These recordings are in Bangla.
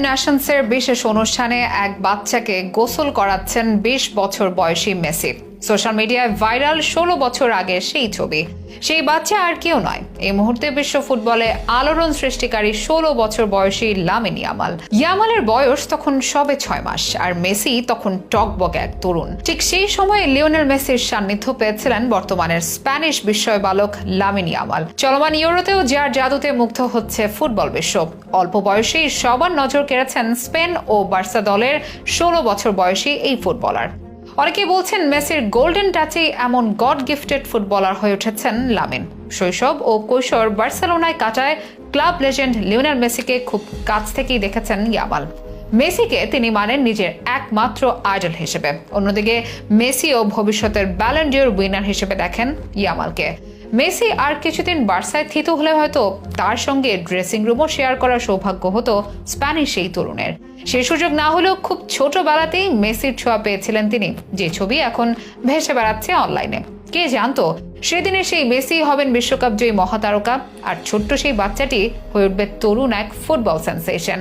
ন্যাশনসের বিশেষ অনুষ্ঠানে এক বাচ্চাকে গোসল করাচ্ছেন বিশ বছর বয়সী মেসি। সোশ্যাল মিডিয়ায় ভাইরাল ষোলো বছর আগে সেই ছবি। সেই বাচ্চা আর কেউ নয়। এই মুহূর্তে বিশ্ব ফুটবলে আলোড়ন সৃষ্টিকারী ষোলো বছর বয়সী লামিন ইয়ামাল। ইয়ামালের বয়স তখন সবে ছয় মাস, আর মেসি তখন টকবক এক তরুণ। ঠিক সেই সময়ে লিওনেল মেসির সান্নিধ্য পেয়েছিলেন বর্তমানের স্প্যানিশ বিস্ময় বালক লামিন ইয়ামাল। চলমান ইউরোতেও যার জাদুতে মুগ্ধ হচ্ছে ফুটবল বিশ্ব। অল্প বয়সেই সবার নজর কেড়েছেন স্পেন ও বার্সা দলের ষোলো বছর বয়সী এই ফুটবলার। অনেকে বলছেন মেসির গোল্ডেন টাচে এমন গড গিফটেড ফুটবলার হয়ে উঠেছেন লামিন। শৈশব ও কৈশোর বার্সেলোনায় কাটায় ক্লাব লেজেন্ড লিওনেল মেসিকে খুব কাছ থেকেই দেখেছেন ইয়ামাল। মেসিকে তিনি মানেন নিজের একমাত্র আইডল হিসেবে। অন্যদিকে মেসি ও ভবিষ্যতের ব্যালেন্ডিওর উইনার হিসেবে দেখেন ইয়ামালকে। মেসি আর কিছুদিন বার্সায় থিত হলে হয়তো তার সঙ্গে ড্রেসিং রুমও শেয়ার করার সৌভাগ্য হতো স্প্যানিশ এই তরুণের। সে সুযোগ না হলেও খুব ছোটবেলাতেই মেসির ছোঁয়া পেয়েছিলেন তিনি, যে ছবি এখন ভেসে বেড়াচ্ছে অনলাইনে। কে জানতো সেদিনে সেই মেসি হবেন বিশ্বকাপ জয়ী মহাতারকা আর ছোট্ট সেই বাচ্চাটি হয়ে উঠবে তরুণ এক ফুটবল সেন্সেশন।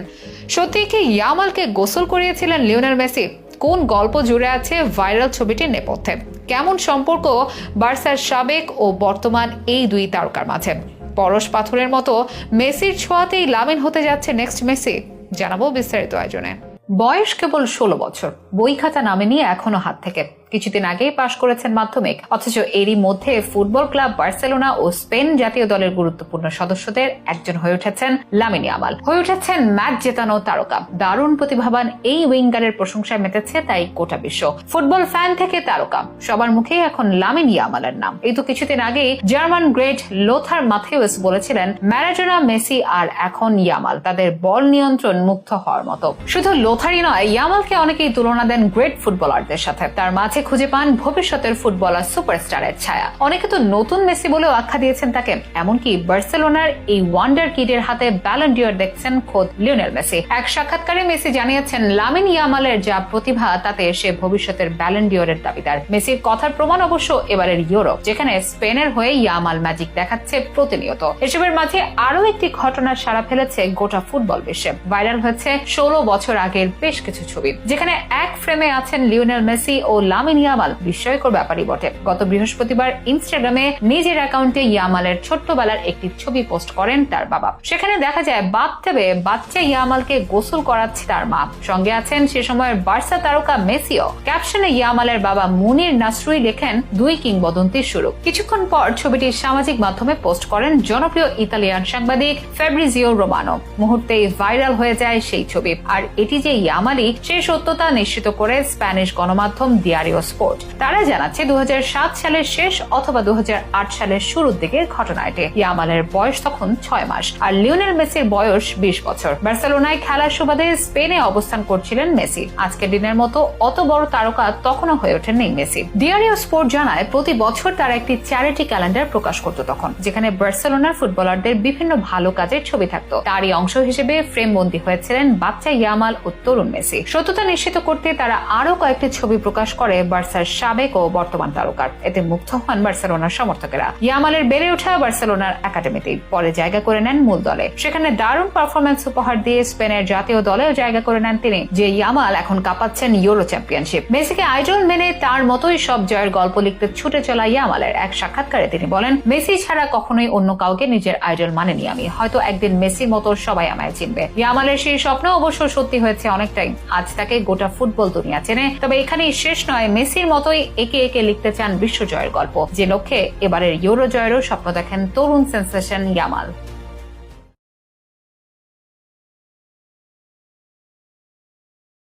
সত্যি কি ইয়ামালকে গোসল করিয়েছিলেন লিওনার মেসি? কোন গল্প জুড়ে আছে ভাইরাল ছবিটির নেপথ্যে? কেমন সম্পর্ক বার্সার সাবেক ও বর্তমান এই দুই তারকার মাঝে? পরশ পাথরের মতো মেসির ছোঁয়াতেই লামিন হতে যাচ্ছে নেক্সট মেসি, জানাব বিস্তারিত আয়োজনে। বয়স কেবল ষোলো বছর বই খাতা নামেনি এখনও হাত থেকে। কিছুদিন আগেই পাশ করেছেন মাধ্যমিক। অথচ এরই মধ্যে ফুটবল ক্লাব বার্সেলোনা ও স্পেন জাতীয় দলের গুরুত্বপূর্ণ সদস্যদের একজন হয়ে উঠেছেন লামিনী আমাল হয়ে উঠেছেন ম্যাচ জেতানো তারকা। দারুণ প্রতিভাবান এই উইঙ্গারের প্রশংসায় মেতেছে তাই গোটা বিশ্ব। ফুটবল ফ্যান থেকে তারকা। সবার মুখেই এখন লামিনী আমালের নাম। এই তো কিছুদিন আগেই জার্মান গ্রেট লোথার মাথেউস বলেছিলেন, ম্যারাডোনা, মেসি আর এখন ইয়ামাল। তাদের বল নিয়ন্ত্রণ মুক্ত হওয়ার মতো। শুধু লোথারই নয়, ইয়ামালকে অনেকেই তুলনা দেন গ্রেট ফুটবলারদের সাথে। তার মাঝে খুঁজে পান ভবিষ্যতের ফুটবলার সুপারস্টারের ছায়া। অনেকে তো নতুন মেসি বলেও আখ্যা দিয়েছেন তাকে। এমনকি বার্সেলোনার এই ওয়ান্ডার কিডের হাতে ব্যালেন্ডিয়র দেখছেন খোদ লিওনেল মেসি। এক সাক্ষাৎকারে মেসি জানিয়েছেন, লামিন ইয়ামালের যা প্রতিভা, তাতে সে ভবিষ্যতের ব্যালেন্ডিয়রের দাবিদার। মেসির কথার প্রমাণ অবশ্য এবারের ইউরোপ, যেখানে স্পেনের হয়ে ইয়ামাল ম্যাজিক দেখাচ্ছে প্রতিনিয়ত। এসবের মাঝে আরও একটি ঘটনার সারা ফেলেছে গোটা ফুটবল বিশ্বে। ভাইরাল হয়েছে ষোলো বছর আগের বেশ কিছু ছবি, যেখানে এক ফ্রেমে আছেন লিওনেল মেসি ও লামিন ইয়ামাল বিস্ময়কর ব্যাপারই বটে। গত বৃহস্পতিবার ইনস্টাগ্রামে নিজের অ্যাকাউন্টে ইয়ামালের ছোট্টবেলার একটি ছবি পোস্ট করেন তার বাবা। সেখানে দেখা যায় বাথটবে বাচ্চা ইয়ামালকে গোসল করাচ্ছে তার মা। সঙ্গে আছেন সে সময়ের বার্সা তারকা মেসিও। ক্যাপশনে ইয়ামালের বাবা মুনির নাসরুই লেখেন, দুই কিংবদন্তির শুরু কিছুক্ষণ পর ছবিটি সামাজিক মাধ্যমে পোস্ট করেন জনপ্রিয় ইতালিয়ান সাংবাদিক ফেব্রিজিও রোমানো। মুহূর্তেই ভাইরাল হয়ে যায় সেই ছবি। আর এটি যে ইয়ামালি সেই সত্যতা নিশ্চিত করে স্প্যানিশ গণমাধ্যম দিয়ারিও স্পোর্ট। তারা জানাচ্ছে দু হাজার সাত সালের শেষ অথবা দু হাজার আট সালের শুরুর দিকের ঘটনা এটি। ইয়ামালের বয়স তখন ছয় মাস, আর লিওনেল মেসির বয়স বিশ বছর। বার্সেলোনায় খেলার সুবাদে স্পেনে অবস্থান করছিলেন মেসি। আজকের দিনের মতো অত বড় তারকা তখনও হয়ে ওঠেননি মেসি। ডিয়ারিও স্পোর্ট জানায়, প্রতি বছর তারা একটি চ্যারিটি ক্যালেন্ডার প্রকাশ করত তখন, যেখানে বার্সেলোনার ফুটবলারদের বিভিন্ন ভালো কাজের ছবি থাকতো। তারই অংশ হিসেবে ফ্রেম বন্দী হয়েছিলেন বাচ্চা ইয়ামাল ও তরুণ মেসি। সত্যতা নিশ্চিত করতে তারা আরও কয়েকটি ছবি প্রকাশ করে বার্সার সাবেক ও বর্তমান তারকার। এতে মুগ্ধ হন বার্সেলোনার সমর্থকেরা। ইয়ামালের বেড়ে ওঠা বার্সেলোনার একাডেমিতে পরে জায়গা করে নেন মূল দলে। সেখানে দারুণ পারফরমেন্স উপহার দিয়ে স্পেনের জাতীয় দলেও জায়গা করে নেন তিনি, যে ইয়ামাল এখন কাঁপাচ্ছেন ইউরো চ্যাম্পিয়নশিপ। মেসিকে আইডল মেনে তার মতোই সব জয়ের গল্প লিখতে ছুটে চলা ইয়ামালের এক সাক্ষাৎকারে তিনি বলেন, মেসি ছাড়া কখনোই অন্য কাউকে নিজের আইডল মানেনি আমি। হয়তো একদিন মেসির মতো সবাই আমায় চিনবে। ইয়ামালের সেই স্বপ্ন অবশ্য সত্যি হয়েছে অনেকটাই। আজ তাকে গোটা ফুটবল দুনিয়া চেনে। তবে এখানেই শেষ নয় মেসির মতোই একে একে লিখতে চান বিশ্বজয়ের গল্প, যে লক্ষ্যে এবারের ইউরো জয়েরও স্বপ্ন দেখেন তরুণ সেন্সেশন ইয়ামাল।